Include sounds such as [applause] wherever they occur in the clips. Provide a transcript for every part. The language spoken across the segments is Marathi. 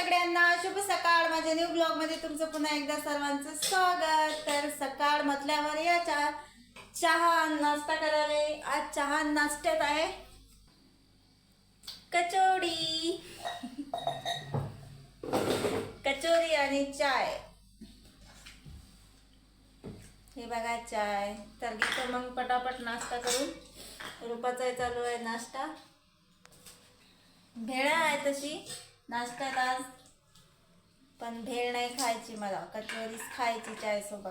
सगळ्यांना शुभ सकाळ. माझ्या न्यू ब्लॉगमध्ये तुमचं पुन्हा एकदा सर्वांचं स्वागत. तर सकाळ म्हटल्यावर या चहा चहा नाश्ता करायला आज चहा नाश्त्यात आहे कचोडी कचोरी आणि चाय. हे बघा चाय. तर घेतो मग पटापट नाश्ता करून रुपाचा चालू आहे नाश्ता. भेळ आहे तशी. नाश्त्यात आज पण भेळ नाही खायची मला. कचोरीच खायची चायसोबत.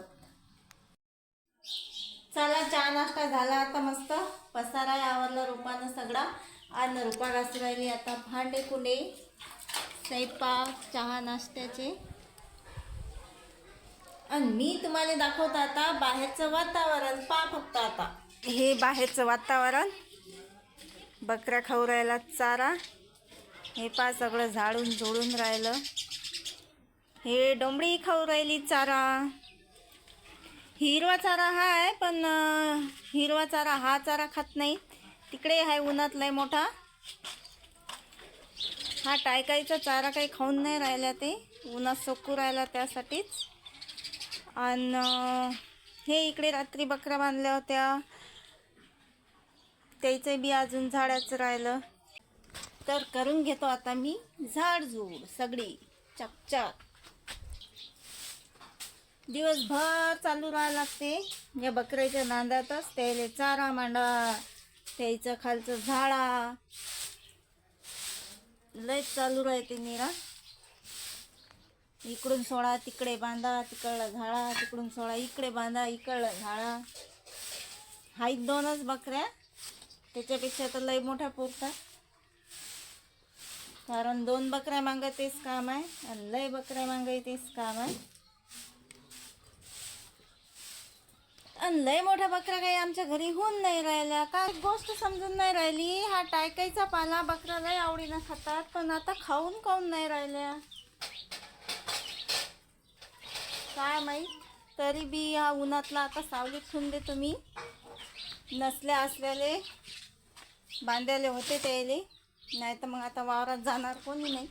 चला चहा नाश्ता झाला आता मस्त. पसारा आवरला रुपानं सगळा. आणि रुपा घासू राहिली आता. भांडे कुंडे स्वयंपाक चहा नाश्त्याचे. आणि मी तुम्हाला दाखवतो आता बाहेरचं वातावरण. पा फक्त आता. हे बाहेरचं वातावरण. बकऱ्या खाऊ राहिला चारा. हे पा सगळं झाडून झोडून राहिलं. हे डोंबळी खाऊ राहिली चारा. हिरवा चारा हा आहे पण हिरवा चारा हा चारा खात नाही. तिकडे आहे उन्हात लय मोठा. हा टायकाईचा चारा काही खाऊन नाही राहिला ते. उन्हात सोकू राहिला त्यासाठीच. आणि हे इकडे रात्री बकऱ्या बांधल्या होत्या. त्याचं बी अजून झाडाचं राहिलं. तर करून घेतो आता मी झाडझूड सगळी. चकचक दिवसभर चालू राहावं लागते. या बकऱ्याच्या नांदातच त्याले चारा मांडा त्याचं खालचं झाडा. लय चालू राहते निरा. इकडून सोळा तिकडे बांधा तिकडला झाडा तिकडून सोळा इकडे बांधा इकडला झाडा. हाईत दोनच बकऱ्या. त्याच्यापेक्षा तर लय मोठ्या पुरतात कारण दोन बकऱ्या मागं तेच काम आहे आणि लय बकऱ्या मागं तेच काम आहे. आणि लय मोठ्या बकऱ्या काही आमच्या घरी होऊन नाही राहिल्या. काय गोष्ट समजून नाही राहिली. हा टायकाईचा पाला बकऱ्या लय आवडीनं खातात पण आता खाऊन खाऊन नाही राहिल्या. काय माहीत? तरी बी हा उन्हातला आता सावलीत ठेवून देतो मी नसल्या असल्याले बांधायले होते त्याले नाही तर मग आता वावरात जाणार कोणी नाही.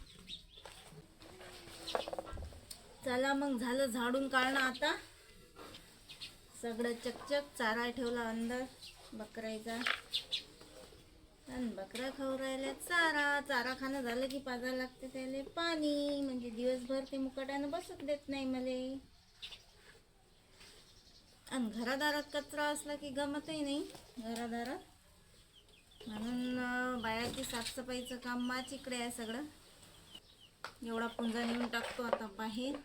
चला मग झालं झाडून काढणं आता. सगळं चकचक चारा ठेवला अंदर बकरायचा आणि बकरा खाऊ राहिल्या चारा. चारा खाणं झालं की पाजा लागते त्याला पाणी. म्हणजे दिवसभर ते मुकाट्यानं बसत देत नाही मले. आणि घरादारात कचरा असला की गमतही नाही घरादारात. म्हणून बायाची साफसफाईचं काम माच इकडे आहे सगळं. एवढा पुंजा नेऊन टाकतो आता बाहेर.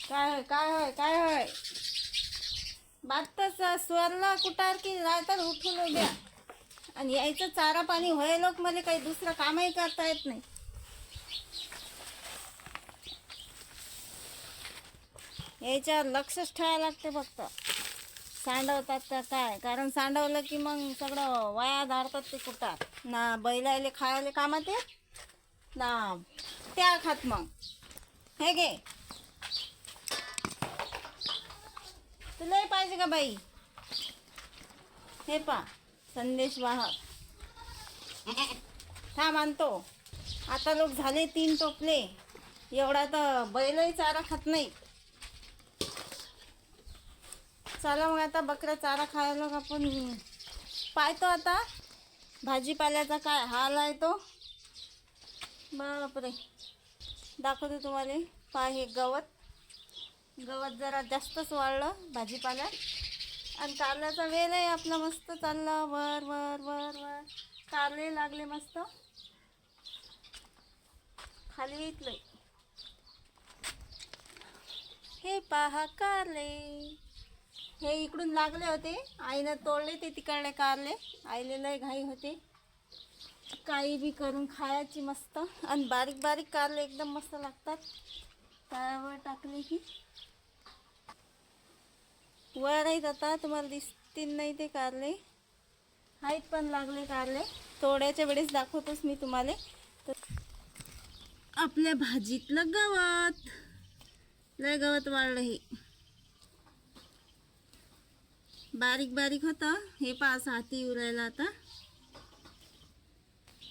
काय होय काय होय काय होय? बातच स्वरला कुटार की राहतात उठून उद्या आणि यायचं चारा पाणी होय लोक मला काही दुसरं कामही करता येत नाही. याच्यावर लक्षच ठेवायला लागते फक्त. सांडवतात तर काय? कारण सांडवलं की मग सगळं वाया धाडतात ते कुटार ना बैलायले खायला कामात येत ना त्या खात मग. हे घे. तुलाही पाहिजे का बाई? हे पा संदेश वाहक. थांब आणतो. आता लोक झाले तीन टोपले. एवढा तर बैलही चारा खात नाही चला मग आता बकऱ्या चारा खायला आपण. पाहतो आता भाजीपाल्याचा काय हाल आहे तो. बापरे. दाखवते तुम्हाला. पा हे गवत. गवत जरा जास्तच वाढलं भाजीपाल्यात. आणि कारल्याचा वेळ आहे आपला मस्त चालला. वर वर वर वर. कारले लागले मस्त. खाली येतलंय हे पहा कारले. हे इकडून लागले होते. आईनं तोडले ते तिकडले कारले. आईले लय घाई होते. काही बी करून खायची मस्त. आणि बारीक बारीक कारले एकदम मस्त लागतात. तव्यावर टाकले की. वर आहेत आता तुम्हाला दिसतील नाही ते कारले. आहेत पण लागले कारले. तोड्याच्या वेळेस दाखवतोच मी तुम्हाला. तर आपल्या भाजीतलं गवत. लय गवत वाढलं हे. बारीक बारीक होतं. हे पास असं हाती उरायला आता.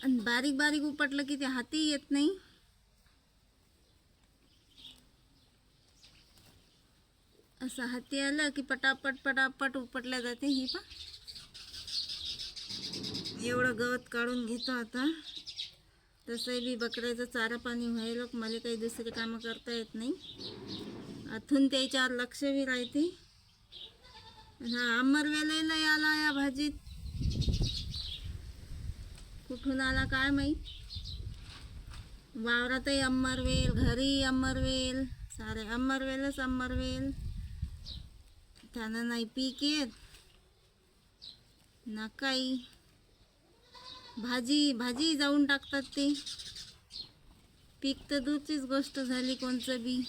आणि बारीक बारीक उपटलं की ते हाती येत नाही. असं हाती आलं की पटापट पटापट उपटल्या जाते. ही पा एवढं गवत काढून घेतो आता. तसंही बी बकऱ्याचं चारा पाणी व्हायला मला काही दुसरे कामं करता येत नाही. आथून त्याच्यावर लक्ष बी राहते. हा अमरवेलेला आला या भाजीत. कुठून आला काय माहीत? वावरातही अमरवेल घरी अमरवेल सारे अमरवेलच अमरवेल त्यानं नाही पीक येत. ना काही. भाजी भाजी जाऊन टाकतात ते. पीक तर दूरचीच गोष्ट झाली कोणचं बी.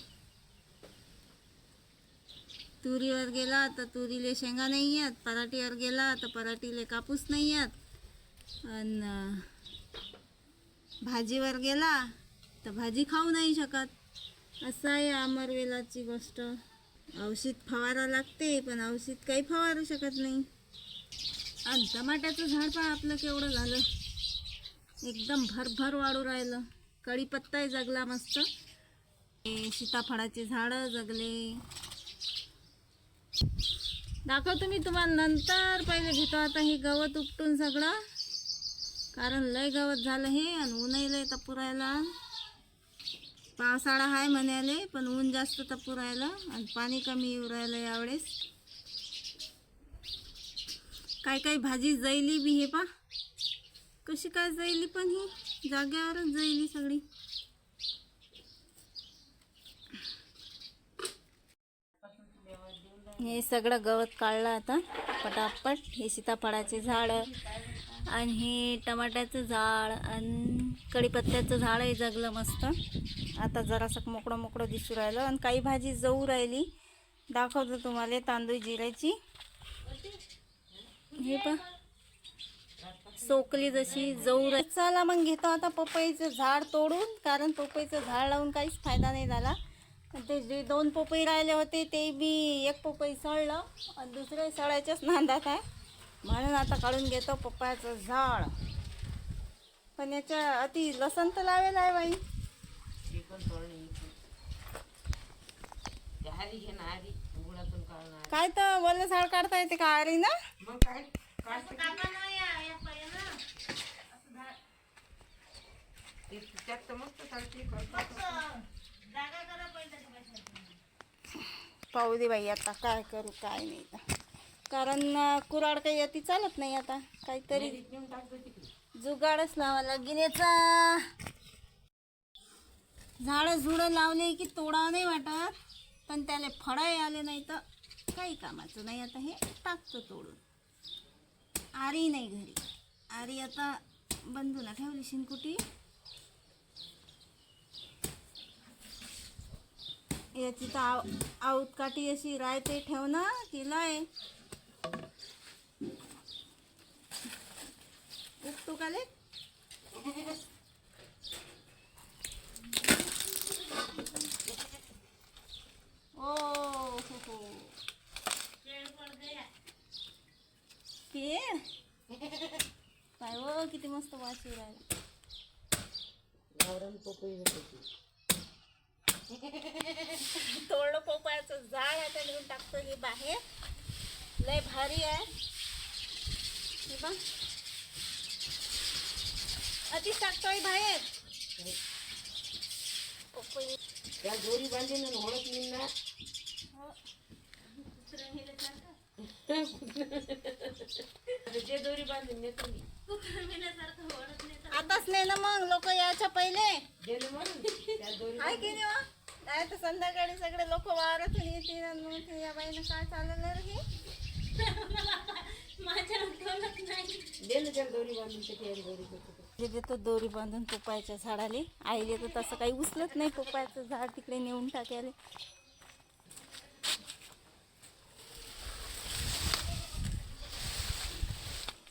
तुरीवर गेला तर तुरीले शेंगा नाही येत पराठीवर गेला तर पराठीले कापूस नाही येत आणि भाजीवर गेला तर भाजी खाऊ नाही शकत. असं आहे अमरवेलाची गोष्ट. औषध फवारा लागते पण औषध काही फवारू शकत नाही. आणि टमाट्याचं झाड पण आपलं केवढं झालं. एकदम भरभर वाढू राहिलं. कढीपत्ताही जगला मस्त. सीताफळाचे झाडं जगले. दाखवतो मी तुम्हाला नंतर पहिले घेतो. आता हे गवत उपटून सगळं. कारण लय गवत झालं हे आणि ऊनही लय तपुरायला पावसाळा आहे म्हणाले पण ऊन जास्त तपू राहिलं आणि पाणी कमी येऊ राहिलं यावेळेस. काय काय भाजी जैली बी हे पा कशी काय जैली पण ही? जाग्यावरच जैली सगळी. हे सगळं गवत काढलं आता पटापट. हे सीताफळाचे झाडं आणि हे टमाट्याचं झाड आणि कढीपत्त्याचं झाडही जगलं मस्त. आता जरासं मोकळं मोकळं दिसू राहिलं आणि काही भाजी जाऊ राहिली. दाखवतो तुम्हाला तांदूळ जिऱ्याची. हे पण सोकली जशी जवळ चला मग घेतो आता पपईचं झाड तोडून कारण पपईचं झाड लावून काहीच फायदा नाही झाला. ते जे दोन पपई राहिले होते ते बी एक पपई सळलं आणि दुसरे सळायच्याच नांदात आहे. म्हणून आता काढून घेतो पप्पाचं झाड. पण याच्या अति लसण तर लावेल आहे बाई. काय तर वल्ल झाड काढता येते का अरे ना? मग काय? त्यात मस्त. पाहू दे बाई आता काय करू काय नाही तर. कारण कुराड काही अति चालत नाही आता. काहीतरी जुगाडच लावा लागेल याचा झाडं झुडं लावले की तोडावं नाही वाटत. पण त्याला फळं आले नाही तर काही कामाचं नाही. आता हे टाकतो तोडून. आरी नाही घरी. आरी आता बंधूला ठेवली शिनकुटी. याची तर आऊत काठी अशी की ले ओ किती मस्त वास राहिला. पपई होते [laughs] तोडलं पोपायाचं झाड आता नेऊन टाकतो हे बाहेर. लय भारी आहे. हे बघ. अतिच टाकतोय बाहेर. त्या दोरी बांधून आणि ओळख येईन ना. [laughs] हो. ते दोरी बांधून नेतो मी आताच नाही ना मग लोक यायच्या पहिले. गेले म्हणून. त्या दोरी आहे की नाही वा? नाही तर संध्याकाळी सगळे लोक वावरातून येतील आणि मग ते या बाईनं काय चाललं रे हे दे ना त्याला दोरी बांधून ते त्या दोरी करतो जे देतो दोरी बांधून पोपायच्या झाडाले. आईले तर तसं काही उचलत नाही पोपायचं झाड तिकडे नेऊन टाकायला.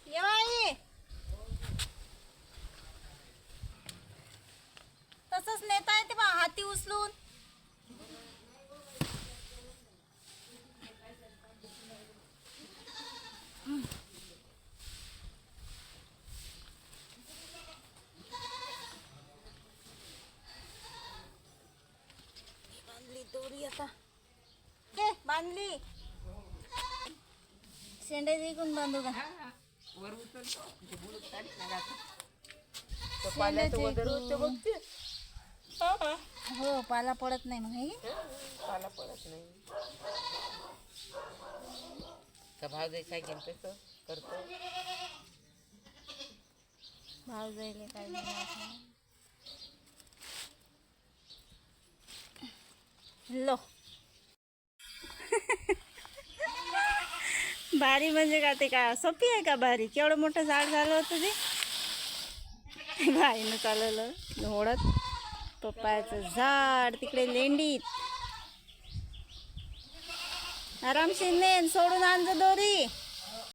ये बाई. तसंच नेता येते बा हाती उचलून शेंडे जिंकून बांधू का वर उचलतो ते बुडूक काढत ना गाता. तो पाल्याचं वजन होतं. हो पाला पडत नाही मग हे. पाला पडत नाही. का भाव जाई सांगेन तसं करतो? भाव जाईल काय लो. बारी म्हणजे का ते का सोपी आहे का बारी केवढं मोठं झाड झालं होतं ते? बाईनं चालवलं ओढत पप्पाचं झाड तिकडे लेंडीत. आरामशीर नेन सोडून आणजं दोरी.